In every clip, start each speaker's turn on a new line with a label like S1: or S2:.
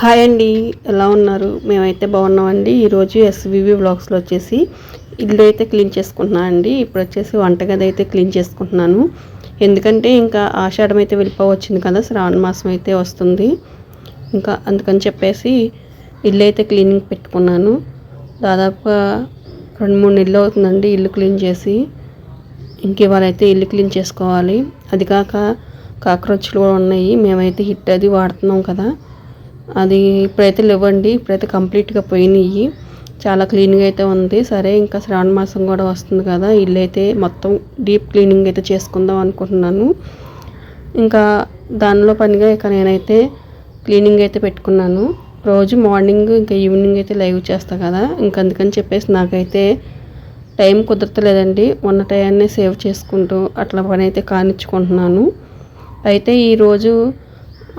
S1: Hi అండి ఎలా ఉన్నారు? మేమైతే బాగున్నామండి. ఈరోజు ఎస్వివి బ్లాగ్స్లో వచ్చేసి ఇల్లు అయితే క్లీన్ చేసుకుంటున్నాను అండి. ఇప్పుడు వచ్చేసి వంటగది అయితే క్లీన్ చేసుకుంటున్నాను. ఎందుకంటే ఇంకా ఆషాఢం అయితే వెళ్ళిపోవచ్చింది కదా శ్రావణ మాసం అయితే వస్తుంది. ఇంకా అందుకని చెప్పేసి ఇల్లు అయితే క్లీనింగ్ పెట్టుకున్నాను. దాదాపుగా రెండు మూడు నెలలు అవుతుందండి ఇల్లు క్లీన్ చేసి. ఇంక ఇవాళైతే ఇల్లు క్లీన్ చేసుకోవాలి. అది కాక కాక్రోచ్లు కూడా ఉన్నాయి. మేమైతే హిట్ అది వాడుతున్నాం కదా. అది ఇప్పుడైతే లేవండి ఇప్పుడైతే కంప్లీట్గా పోయినాయి చాలా క్లీన్గా అయితే ఉంది. సరే ఇంకా శ్రావణ మాసం కూడా వస్తుంది కదా ఇల్లు అయితే మొత్తం డీప్ క్లీనింగ్ అయితే చేసుకుందాం అనుకుంటున్నాను. ఇంకా దానిలో పనిగా ఇక నేనైతే క్లీనింగ్ అయితే పెట్టుకున్నాను. రోజు మార్నింగ్ ఇంకా ఈవినింగ్ అయితే లైవ్ చేస్తా కదా ఇంకా అందుకని చెప్పేసి నాకైతే టైం కుదరతలేదండి. ఉన్న టైంనే సేవ్ చేసుకుంటూ అట్లా పని అయితే కానిచ్చుకుంటున్నాను. అయితే ఈరోజు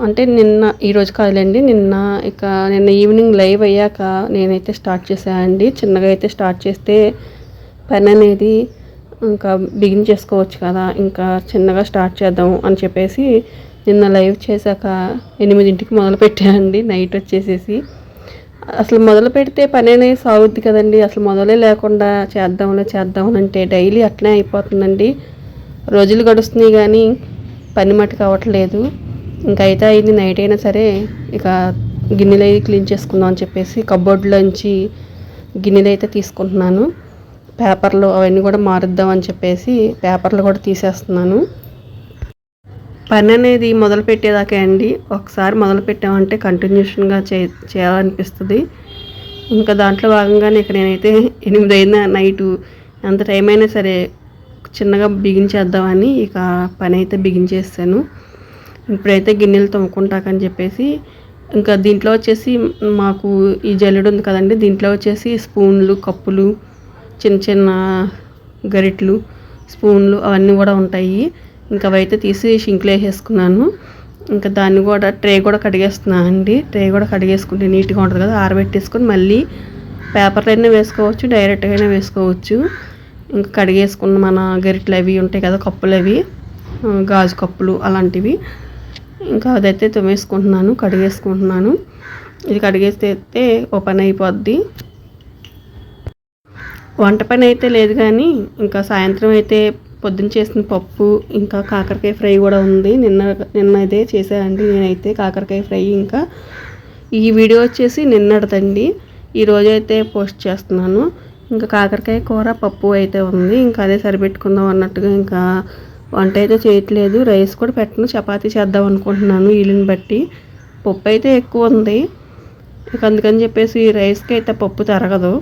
S1: అంటే నిన్న ఈరోజు కాదులేండి నిన్న ఇక నిన్న ఈవినింగ్ లైవ్ అయ్యాక నేనైతే స్టార్ట్ చేశానండి చిన్నగా అయితే స్టార్ట్ చేస్తే పని అనేది ఇంకా బిగిన్ చేసుకోవచ్చు కదా ఇంకా చిన్నగా స్టార్ట్ చేద్దాం అని చెప్పేసి నిన్న లైవ్ చేశాక ఎనిమిదింటికి మొదలు పెట్టానండి నైట్ వచ్చేసేసి. అసలు మొదలు పెడితే పని అనేది సాగుద్ది కదండి అసలు మొదలే లేకుండా చేద్దాంలే చేద్దాం అంటే డైలీ అట్లే అయిపోతుందండి. రోజులు గడుస్తున్నాయి కానీ పని మటుకు అవ్వట్లేదు. ఇంకైతే అయితే అయింది నైట్ అయినా సరే ఇక గిన్నెలు అయితే క్లీన్ చేసుకుందాం అని చెప్పేసి కబోర్డ్లోంచి గిన్నెలు అయితే తీసుకుంటున్నాను. పేపర్లు అవన్నీ కూడా మారుద్దాం అని చెప్పేసి పేపర్లు కూడా తీసేస్తున్నాను. పని అనేది మొదలు పెట్టేదాకే అండి. ఒకసారి మొదలు పెట్టామంటే కంటిన్యూషన్గా చే చేయాలనిపిస్తుంది. ఇంకా దాంట్లో భాగంగానే ఇక నేనైతే ఎనిమిది నైటు ఎంత టైం అయినా సరే చిన్నగా బిగించేద్దామని ఇక పని అయితే బిగించేస్తాను ఇప్పుడైతే గిన్నెలు తోముకుంటాకని చెప్పేసి ఇంకా దీంట్లో వచ్చేసి మాకు ఈ జల్లెడు ఉంది కదండి దీంట్లో వచ్చేసి స్పూన్లు కప్పులు చిన్న చిన్న గరిట్లు స్పూన్లు అవన్నీ కూడా ఉంటాయి. ఇంకా అవైతే తీసి షింక్లో వేసేసుకున్నాను. ఇంకా దాన్ని కూడా ట్రే కూడా కడిగేస్తున్నాను అండి. ట్రే కూడా కడిగేసుకుంటే నీట్గా ఉంటుంది కదా ఆరబెట్టేసుకొని మళ్ళీ పేపర్లైనా అయినా వేసుకోవచ్చు డైరెక్ట్గా అయినా వేసుకోవచ్చు. ఇంకా కడిగేసుకున్న మన గరిట్లు అవి ఉంటాయి కదా కప్పులు అవి గాజు కప్పులు అలాంటివి. ఇంకా అదైతే తుమ్మేసుకుంటున్నాను కడిగేసుకుంటున్నాను. ఇది కడిగేస్తే ఓ పని అయిపోద్ది. వంట పని అయితే లేదు కానీ ఇంకా సాయంత్రం అయితే పొద్దున్న చేసిన పప్పు ఇంకా కాకరకాయ ఫ్రై కూడా ఉంది. నిన్న నిన్న అయితే చేసానండి నేనైతే కాకరకాయ ఫ్రై ఇంకా. ఈ వీడియో వచ్చేసి నిన్నటిదండి. ఈరోజు అయితే పోస్ట్ చేస్తున్నాను. ఇంకా కాకరకాయ కూర పప్పు అయితే ఉంది. ఇంకా అదే సరిపెట్టుకుందాం అన్నట్టుగా ఇంకా వంట అయితే చేయట్లేదు. రైస్ కూడా పెట్టను. చపాతీ చేద్దాం అనుకుంటున్నాను వీలుని బట్టి. పప్పు అయితే ఎక్కువ ఉంది. ఇక అందుకని చెప్పేసి రైస్కి అయితే పప్పు తరగదు.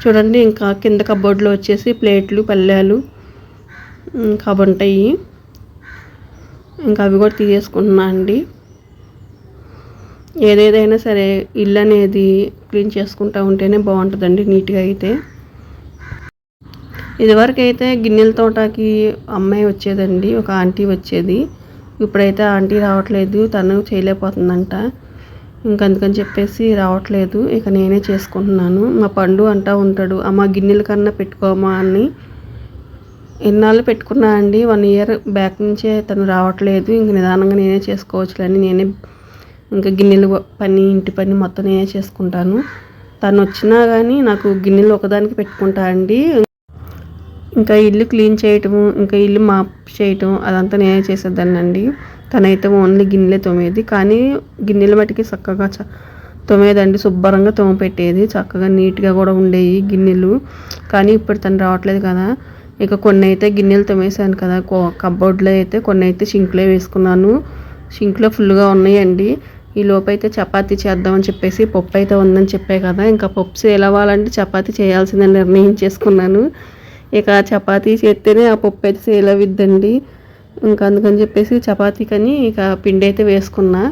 S1: చూడండి ఇంకా కింద కబోర్డ్లో వచ్చేసి ప్లేట్లు పల్లెలు ఇంకా ఉంటాయి ఇంకా అవి కూడా తీసేసుకుంటున్నా అండి. ఏదేదైనా సరే ఇల్లు అనేది క్లీన్ చేసుకుంటూ ఉంటేనే బాగుంటుందండి నీట్గా అయితే. ఇదివరకు అయితే గిన్నెల తోటకి అమ్మాయి వచ్చేదండి ఒక ఆంటీ వచ్చేది. ఇప్పుడైతే ఆంటీ రావట్లేదు తను చేయలేకపోతుందంట. ఇంకందుకని చెప్పేసి రావట్లేదు ఇక నేనే చేసుకుంటున్నాను. మా పండు అంటా ఉంటాడు అమ్మ గిన్నెల కన్నా పెట్టుకోమా అని. ఎన్నాళ్ళు పెట్టుకున్నా అండి వన్ ఇయర్ బ్యాక్ నుంచే తను రావట్లేదు ఇంక నిదానంగా నేనే చేసుకోవచ్చులని నేనే ఇంకా గిన్నెలు పని ఇంటి పని మొత్తం నేనే చేసుకుంటాను. తను వచ్చినా కానీ నాకు గిన్నెలు ఒకదానికి పెట్టుకుంటా అండి ఇంకా ఇల్లు క్లీన్ చేయటము ఇంకా ఇల్లు మాప్ చేయటం అదంతా నేనే చేసేదాన్నండి. తనైతే ఓన్లీ గిన్నెలే తోమేది. కానీ గిన్నెల మట్టికి చక్కగా చ తోమేదండి. శుభ్రంగా తోమ పెట్టేది చక్కగా నీట్గా కూడా ఉండేవి గిన్నెలు. కానీ ఇప్పుడు తను రావట్లేదు కదా. ఇక కొన్ని అయితే గిన్నెలు తోమేసాను కదా. కబోర్డ్లో అయితే కొన్ని అయితే షింక్లో వేసుకున్నాను. షింక్లో ఫుల్గా ఉన్నాయండి. ఈ లోపైతే అయితే చపాతీ చేద్దామని చెప్పేసి పప్పు అయితే ఉందని చెప్పే కదా. ఇంకా పప్పు సేల్ అవ్వాలంటే చపాతీ చేయాల్సిందని నిర్ణయం చేసుకున్నాను. ఇక చపాతీ చేస్తేనే ఆ పప్పు అయితే సేల్ అవుద్దండి. ఇంకా అందుకని చెప్పేసి చపాతీ కానీ ఇక పిండి అయితే వేసుకున్నా.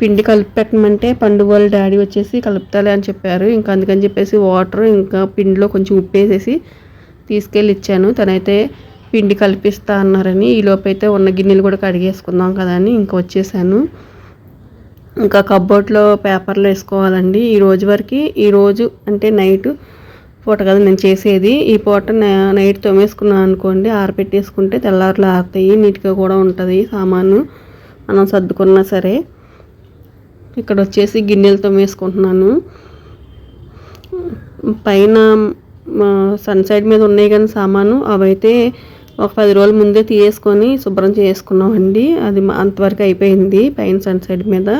S1: పిండి కలిపి పెట్టమంటే పండు వాళ్ళ డాడీ వచ్చేసి కలుపుతాలే అని చెప్పారు. ఇంకా అందుకని చెప్పేసి వాటర్ ఇంకా పిండిలో కొంచెం ఉప్పు వేసేసి తీసుకెళ్ళి ఇచ్చాను. తనైతే పిండి కలిపిస్తా అన్నారని ఈ లోపైతే ఉన్న గిన్నెలు కూడా కడిగేసుకుందాం కదా అని ఇంకా వచ్చేసాను. ఇంకా కబ్బోర్డ్లో పేపర్లు వేసుకోవాలండి. ఈ రోజు వరకు ఈరోజు అంటే నైట్ పూట కదా నేను చేసేది. ఈ పూట నైట్ తోమేసుకున్నాను అనుకోండి ఆరపెట్టేసుకుంటే తెల్లారులు ఆరుతాయి నీట్గా కూడా ఉంటుంది సామాను. మనం సర్దుకున్నా సరే. ఇక్కడ వచ్చేసి గిన్నెలు తోమేసుకుంటున్నాను. పైన సన్ సైడ్ మీద ఉన్నాయి కానీ సామాను. అవైతే ఒక పది రోజుల ముందే తీయేసుకొని శుభ్రం చేసుకున్నామండి. అది అంతవరకు అయిపోయింది పైన సన్ సైడ్ మీద.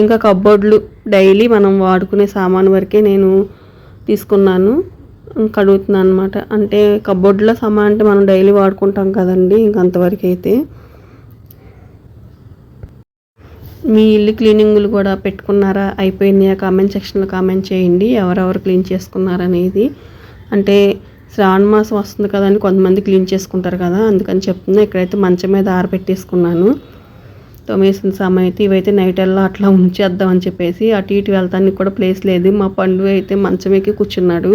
S1: ఇంకా కబ్బోర్డ్లు డైలీ మనం వాడుకునే సామాను వరకే నేను తీసుకున్నాను. కడుగుతున్నాను అనమాట అంటే కబ్బోర్డ్లో సామాన్ అంటే మనం డైలీ వాడుకుంటాం కదండి ఇంకంతవరకు అయితే మీ ఇల్లు క్లీనింగ్లు కూడా పెట్టుకున్నారా? అయిపోయినాయా? కామెంట్ సెక్షన్లో కామెంట్ చేయండి. ఎవరెవరు క్లీన్ చేసుకున్నారనేది. అంటే శ్రావణ మాసం వస్తుంది కదా అని కొంతమంది క్లీన్ చేసుకుంటారు కదా అందుకని చెప్తున్నా. ఇక్కడైతే మంచం మీద ఆరబెట్టేసుకున్నాను. తోమేసిన సమయం అయితే ఇవైతే నైట్ అలా అట్లా ఉంచేద్దాం అని చెప్పేసి అటు ఇటు వెళ్తానికి కూడా ప్లేస్ లేదు. మా పండు అయితే మంచం ఎక్కి కూర్చున్నాడు.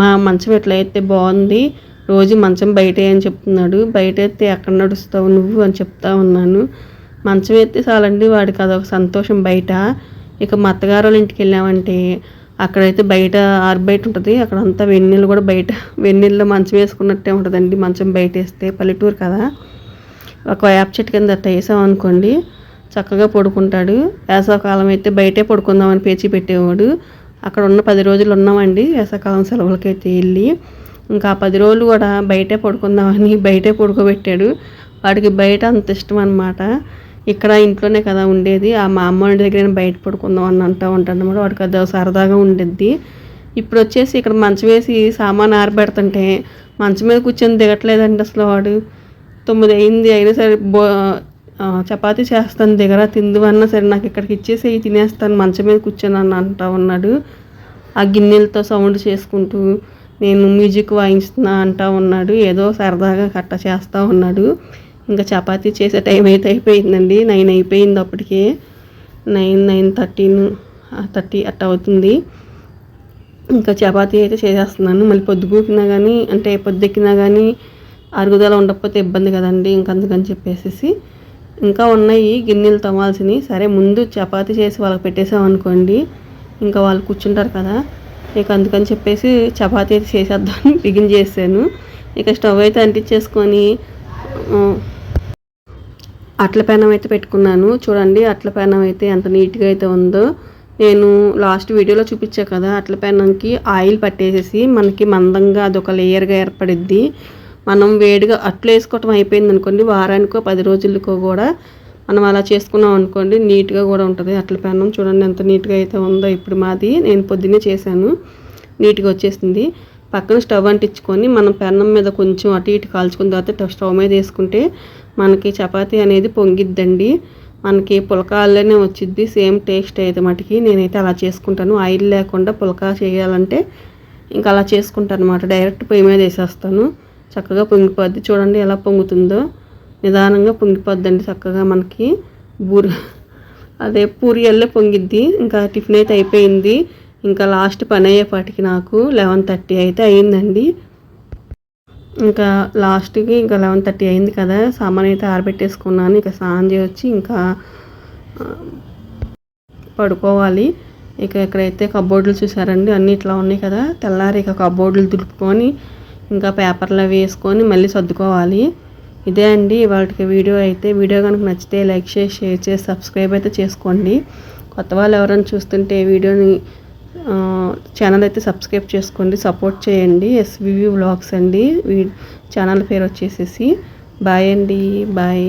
S1: మా మంచం ఎట్లయితే బాగుంది? రోజు మంచం బయట అని చెప్తున్నాడు. బయట అయితే ఎక్కడ నడుస్తావు నువ్వు అని చెప్తా ఉన్నాను. మంచం ఎత్తే చాలండి వాడికి అదొక సంతోషం బయట. ఇక మా అత్తగారు వాళ్ళ ఇంటికి వెళ్ళామంటే అక్కడైతే బయట బయట ఉంటుంది. అక్కడ అంతా వెన్నెళ్ళు కూడా బయట వెన్నెల్లో మంచం వేసుకున్నట్టే ఉంటుందండి మంచం బయట వేస్తే పల్లెటూరు కదా. ఒక వేప చెట్టు కింద అట్ట వేసామనుకోండి చక్కగా పడుకుంటాడు. వేసవకాలం అయితే బయటే పడుకుందామని పేచి పెట్టేవాడు. అక్కడ ఉన్న పది రోజులు ఉన్నామండి వేసవకాలం సెలవులకైతే వెళ్ళి. ఇంకా పది రోజులు కూడా బయటే పడుకుందామని బయటే పడుకోబెట్టాడు. వాడికి బయట అంత ఇష్టం అనమాట ఇక్కడ ఇంట్లోనే కదా ఉండేది. ఆ మా అమ్మ దగ్గర బయట పడుకుందాం అని అంటూ ఉంటాను అనమాట వాడికి అది సరదాగా ఉండేది ఇప్పుడు వచ్చేసి ఇక్కడ మంచం వేసి సామాన్ ఆరబెడుతుంటే మంచం మీద కూర్చొని దిగట్లేదండి అసలు వాడు. తొమ్మిది అయింది అయినా సరే బో చపాతీ చేస్తాను దిగరా తిందు అన్నా సరే నాకు ఇక్కడికి ఇచ్చేసి తినేస్తాను మంచం మీద కూర్చొని అని అంటా ఉన్నాడు. ఆ గిన్నెలతో సౌండ్ చేసుకుంటూ నేను మ్యూజిక్ వాయించుతున్నా అంటా ఉన్నాడు. ఏదో సరదాగా కట్ట చేస్తూ ఉన్నాడు. ఇంకా చపాతీ చేసే టైం అయితే అయిపోయిందండి. నైన్ అయిపోయింది అప్పటికే. నైన్ నైన్ థర్టీన్ థర్టీ అట్ట అవుతుంది. ఇంకా చపాతీ అయితే చేసేస్తున్నాను. మళ్ళీ పొద్దుగూకినా కానీ అంటే పొద్దుెక్కినా కానీ అరుగుదల ఉండకపోతే ఇబ్బంది కదండి ఇంక అందుకని చెప్పేసి ఇంకా ఉన్నాయి గిన్నెలు తవ్వాల్సినవి సరే ముందు చపాతీ చేసి వాళ్ళకి పెట్టేసామనుకోండి ఇంకా వాళ్ళు కూర్చుంటారు కదా. ఇక అందుకని చెప్పేసి చపాతీ అయితే చేసేద్దామని బిగిన్ చేశాను. ఇక స్టవ్ అయితే అంటించేసుకొని అట్ల పెనం అయితే పెట్టుకున్నాను. చూడండి అట్ల పెనం అయితే ఎంత నీట్గా అయితే ఉందో. నేను లాస్ట్ వీడియోలో చూపించా కదా అట్ల పెనంకి ఆయిల్ పట్టేసేసి మనకి మందంగా అదొక లేయర్గా ఏర్పడిద్ది. మనం వేడిగా అట్లు వేసుకోవటం అయిపోయింది అనుకోండి వారానికో పది రోజులకో కూడా మనం అలా చేసుకున్నాం అనుకోండి నీట్గా కూడా ఉంటుంది. అట్ల పెనం చూడండి ఎంత నీట్గా అయితే ఉందో. ఇప్పుడు మాది నేను పొద్దున్నే చేశాను నీట్గా వచ్చేసింది. పక్కన స్టవ్ అంటించుకొని మనం పెన్నం మీద కొంచెం అటు ఇటు కాల్చుకున్న తర్వాత స్టవ్ మీద వేసుకుంటే మనకి చపాతీ అనేది పొంగిద్దండి. మనకి పులకాల్లోనే వచ్చిద్ది సేమ్ టేస్ట్ అయితే మటుకి. నేనైతే అలా చేసుకుంటాను. ఆయిల్ లేకుండా పులకా చేయాలంటే ఇంకా అలా చేసుకుంటాను అనమాట డైరెక్ట్ పొయ్యి మీద వేసేస్తాను. చక్కగా పొంగిపోద్ది. చూడండి ఎలా పొంగుతుందో. నిదానంగా పొంగిపోద్దండి చక్కగా మనకి. బూరి అదే పూరి అల్లే పొంగిద్ది. ఇంకా టిఫిన్ అయితే అయిపోయింది. ఇంకా లాస్ట్ పని అయ్యేపాటికి నాకు లెవెన్ థర్టీ అయితే అయిందండి. ఇంకా లాస్ట్కి ఇంకా లెవెన్ థర్టీ అయింది కదా. సామాన్ అయితే ఆరబెట్టేసుకున్నాను. ఇంకా స్నానం చేయొచ్చి ఇంకా పడుకోవాలి. ఇక ఇక్కడైతే కబోర్డులు చూసారండి అన్నీ ఇట్లా ఉన్నాయి కదా. తెల్లారి ఇక కబోర్డులు దులుపుకొని ఇంకా పేపర్లు వేసుకొని మళ్ళీ సర్దుకోవాలి. ఇదే అండి వాటికి వీడియో అయితే. వీడియో కనుక నచ్చితే లైక్ చేసి షేర్ చేసి సబ్స్క్రైబ్ అయితే చేసుకోండి. కొత్త వాళ్ళు ఎవరైనా చూస్తుంటే వీడియోని ఛానల్ అయితే సబ్స్క్రైబ్ చేసుకోండి. సపోర్ట్ చేయండి. ఎస్వివి వ్లాగ్స్ అండి. ఛానల్ పేరు వచ్చేసేసి. బాయ్ అండి. బాయ్.